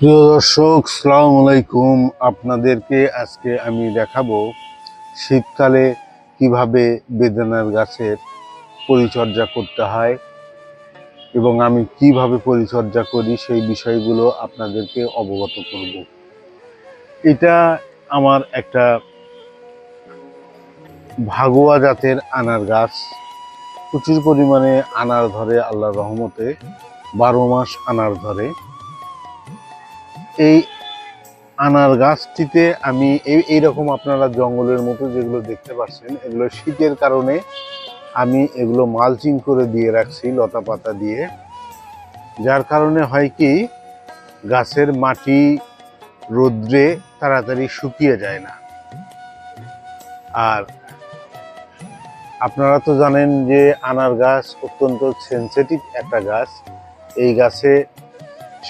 প্রিয় দর্শক, সালাম আলাইকুম। আপনাদেরকে আজকে আমি দেখাবো শীতকালে কীভাবে বেদানার গাছের পরিচর্যা করতে হয় এবং আমি কীভাবে পরিচর্যা করি সেই বিষয়গুলো আপনাদেরকে অবগত করব। এটা আমার একটা ভাগোয়া জাতের আনার গাছ। প্রচুর পরিমাণে আনার ধরে, আল্লাহর রহমতে, বারো মাস আনার ধরে। এই আনার গাছটিতে আমি এই, এইরকম আপনারা জঙ্গলের মতো যেগুলো দেখতে পাচ্ছেন, এগুলো শীতের কারণে আমি এগুলো মালচিং করে দিয়ে রাখছি, লতা পাতা দিয়ে। যার কারণে হয় কি, গাছের মাটি রোদ্রে তাড়াতাড়ি শুকিয়ে যায় না। আর আপনারা তো জানেন যে আনার গাছ অত্যন্ত সেন্সিটিভ একটা গাছ। এই গাছে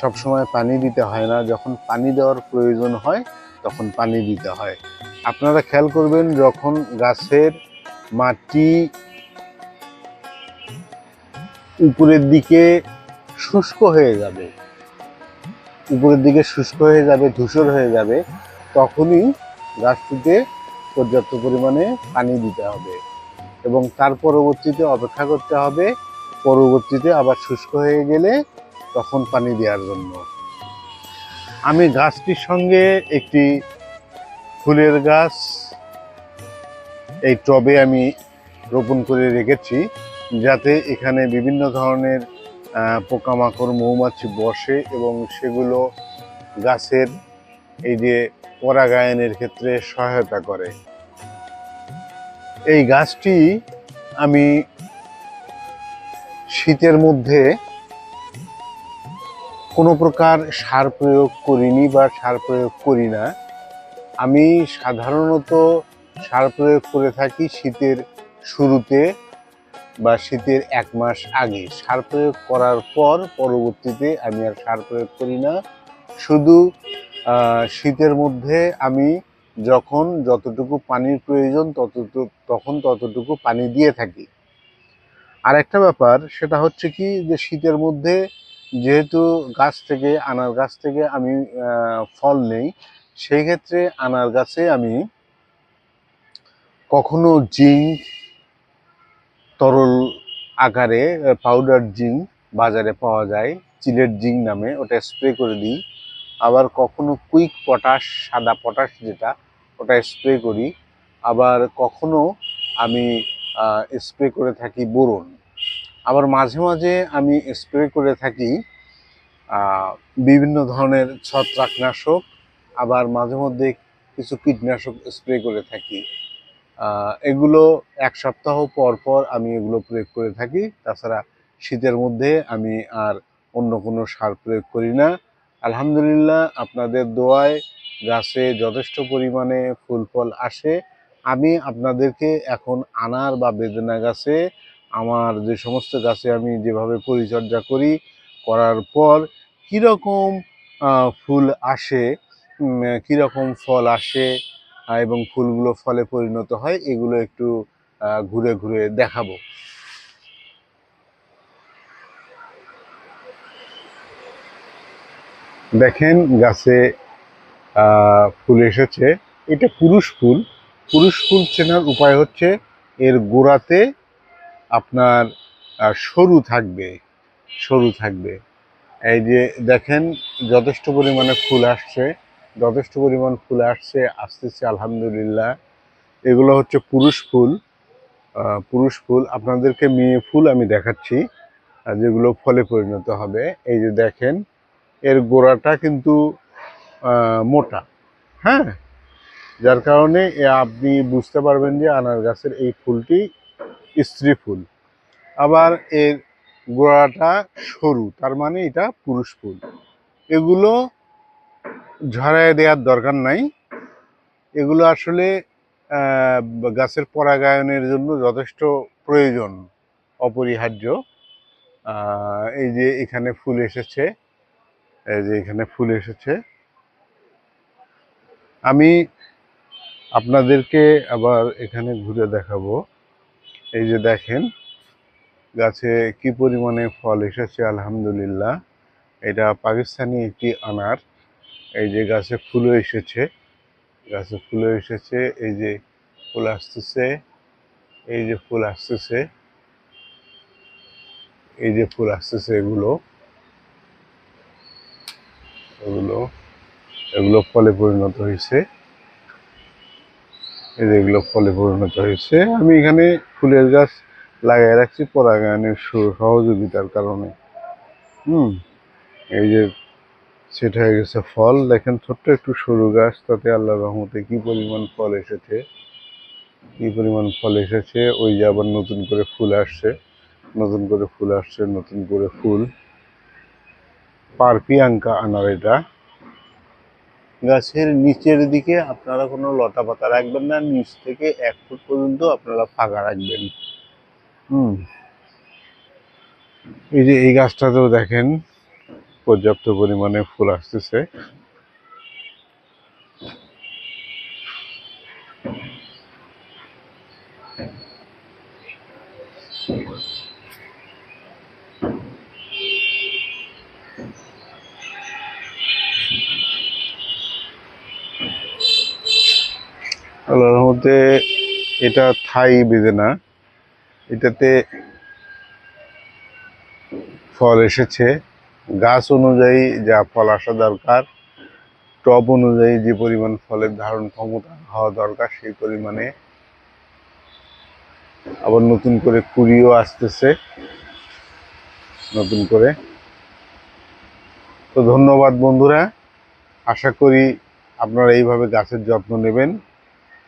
সবসময় পানি দিতে হয় না। যখন পানি দেওয়ার প্রয়োজন হয়, তখন পানি দিতে হয়। আপনারা খেয়াল করবেন, যখন গাছের মাটি উপরের দিকে শুষ্ক হয়ে যাবে, উপরের দিকে শুষ্ক হয়ে যাবে, ধূসর হয়ে যাবে, তখনই গাছটিতে পর্যাপ্ত পরিমাণে পানি দিতে হবে এবং তার পরবর্তীতে অপেক্ষা করতে হবে, পরবর্তীতে আবার শুষ্ক হয়ে গেলে তখন পানি দেওয়ার জন্য। আমি গাছটির সঙ্গে একটি ফুলের গাছ, এই টবে আমি রোপণ করে রেখেছি, যাতে এখানে বিভিন্ন ধরনের পোকামাকড়, মৌমাছি বসে এবং সেগুলো গাছের এই যে পরাগায়নের ক্ষেত্রে সহায়তা করে। এই গাছটি আমি শীতের মধ্যে কোনো প্রকার সার প্রয়োগ করিনি বা সার প্রয়োগ করি না। আমি সাধারণত সার প্রয়োগ করে থাকি শীতের শুরুতে বা শীতের এক মাস আগে। সার প্রয়োগ করার পর পরবর্তীতে আমি আর সার প্রয়োগ করি না। শুধু শীতের মধ্যে আমি যখন যতটুকু পানির প্রয়োজন ততটুকু, তখন ততটুকু পানি দিয়ে থাকি। আর একটা ব্যাপার, সেটা হচ্ছে কি যে শীতের মধ্যে যেহেতু গাছ থেকে, আনার গাছ থেকে আমি ফল নেই, সেই ক্ষেত্রে আনার গাছে আমি কখনো জিঙ্ক, তরল আকারে পাউডার জিঙ্ক বাজারে পাওয়া যায়। চিলের জিঙ্ক নামে ওটা স্প্রে করে দিই। আবার কখনো কুইক পটাশ, সাদা পটাশ যেটা, ওটা স্প্রে করি। আবার কখনো আমি স্প্রে করে থাকি বোরন। আবার মাঝে মাঝে আমি স্প্রে করে থাকি বিভিন্ন ধরনের ছত্রাকনাশক, আবার মাঝে মধ্যে কিছু কীটনাশক স্প্রে করে থাকি। এগুলো এক সপ্তাহ পর পর আমি এগুলো প্রয়োগ করে থাকি। তাছাড়া শীতের মধ্যে আমি আর অন্য কোনো সার প্রয়োগ করি না। আলহামদুলিল্লাহ আপনাদের দোয়ায় গাছে যথেষ্ট পরিমাণে ফুল ফল আসে। আমি আপনাদেরকে এখন আনার বা বেদনা গাছে আমার যে সমস্ত গাছে আমি যেভাবে পরিচর্যা করি, করার পর কীরকম ফুল আসে কীরকম ফল আসে এবং ফুলগুলো ফলে পরিণত হয়, এগুলো একটু ঘুরে ঘুরে দেখাবো। দেখেন গাছে ফুল এসেছে। এটা পুরুষ ফুল। পুরুষ ফুল চেনার উপায় হচ্ছে, এর গোড়াতে আপনার সরু থাকবে সরু থাকবে। এই যে দেখেন, যথেষ্ট পরিমাণে ফুল আসছে, যথেষ্ট পরিমাণ ফুল আসছে, আসতেছে আলহামদুলিল্লাহ। এগুলো হচ্ছে পুরুষ ফুল পুরুষ ফুল। আপনাদেরকে মেয়ে ফুল আমি দেখাচ্ছি যেগুলো ফলে পরিণত হবে। এই যে দেখেন, এর গোড়াটা কিন্তু মোটা হ্যাঁ? যার কারণে আপনি বুঝতে পারবেন যে আনার গাছের এই ফুলটি স্ত্রী ফুল। আবার এর গোড়াটা সরু, তার মানে এটা পুরুষ ফুল। এগুলো ঝরায় দেওয়ার দরকার নাই। এগুলো আসলে গাছের পরাগায়নের জন্য যথেষ্ট প্রয়োজন, অপরিহার্য। এই যে এখানে ফুল এসেছে, এই যে এখানে ফুল এসেছে। আমি আপনাদেরকে আবার এখানে ঘুরে দেখাবো। এই যে দেখেন, গাছে কি পরিমাণে ফল এসেছে, আলহামদুলিল্লাহ। এটা পাকিস্তানি একটি আনার। এই যে গাছে ফুলও এসেছে, গাছে ফুলও এসেছে, এই যে ফুল আসতেছে, এই যে ফুল আসতেছে, এই যে ফুল আসতেছে এগুলো। এগুলো এগুলো ফলে পরিণত হয়েছে। এই যে এগুলো ফলে পরিণত হয়েছে। আমি এখানে ফুলের গাছ লাগাই রাখছি, পরাগায়নের সহযোগিতার কারণে। হুম, এই যে সেটা হয়ে গেছে ফল। দেখেন, ছোট্ট একটু সরু গাছ, তাতে আল্লাহ রহমতে কি পরিমাণ ফল এসেছে? কি পরিমাণ ফল এসেছে? ওই যে আবার নতুন করে ফুল আসছে। নতুন করে ফুল আসছে, নতুন করে ফুল। পারপিয়াঙ্কা আনার এটা। গাছের নিচের দিকে আপনারা কোনো লতা পাতা রাখবেন না, নিচ থেকে এক ফুট পর্যন্ত আপনারা ফাঁকা রাখবেন। হুম। এই যে এই গাছটাতেও দেখেন পর্যাপ্ত পরিমাণে ফুল আসতেছে। আল্লাহর মধ্যে এটা থাই বেঁধে না। এটাতে ফল এসেছে। গাছ অনুযায়ী যা ফল আসা দরকার, টব অনুযায়ী যে পরিমাণ ফলের ধারণ ক্ষমতা হওয়া দরকার, সেই পরিমাণে আবার নতুন করে কুড়িও আসতেছে। নতুন করে। তো ধন্যবাদ বন্ধুরা। আশা করি আপনারা এইভাবে গাছের যত্ন নেবেন।